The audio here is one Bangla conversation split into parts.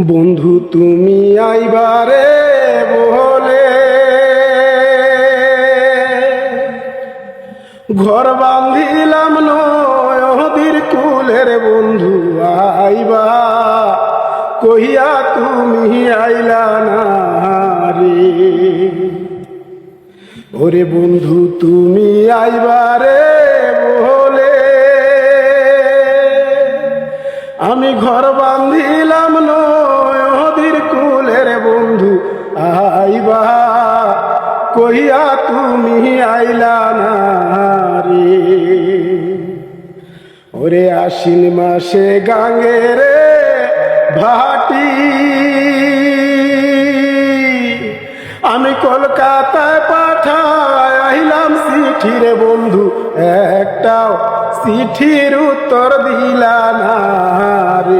বন্ধু, তুমি আইবারে বলে ঘর বান্ধিলাম নদীর কুলের বন্ধু, আইবা। কহিয়া তুমি আইলা না রে। ওরে বন্ধু, তুমি আইবারে বলে আমি ঘর বান্ধিলাম বন্ধু আইবা, কহিয়া তুমি আইলা না রে। ওরে আশ্বিন মাসে গাঙ্গে রে ভাটি। আমি কলকাতায় পাঠায় আহিলাম চিঠির বন্ধু, একটাও চিঠির উত্তর দিলা না রে।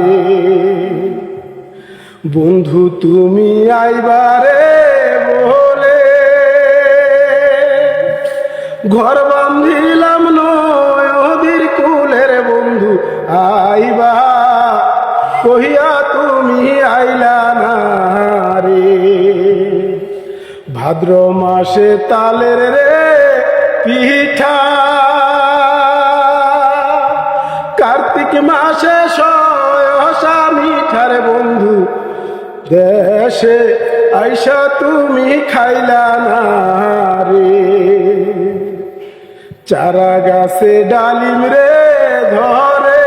বন্ধু, তুমি আইবারে বলে ঘর বান্ধিলাম নদীর কুলের বন্ধু, আইবা। কহিয়া তুমি আইলা না রে। ভাদ্র মাসে তালের রে পিঠা। কার্তিক মাসে সয়সা দেশে আইসা তুমি খাইলা না রে। চারা গাছে ডালিম রে ধরে।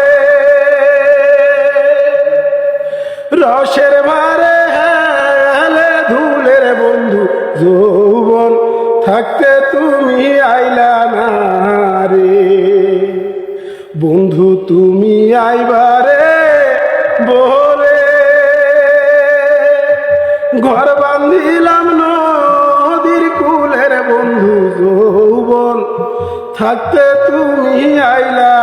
রসের ভারে হেলে ধুলের বন্ধু, যৌবন থাকতে তুমি আইলা না রে। বন্ধু, তুমি আইবারে বলে ঘর বান্ধিলাম নদীর কুলের বন্ধু যৌবন। থাকতে তুমি আইলা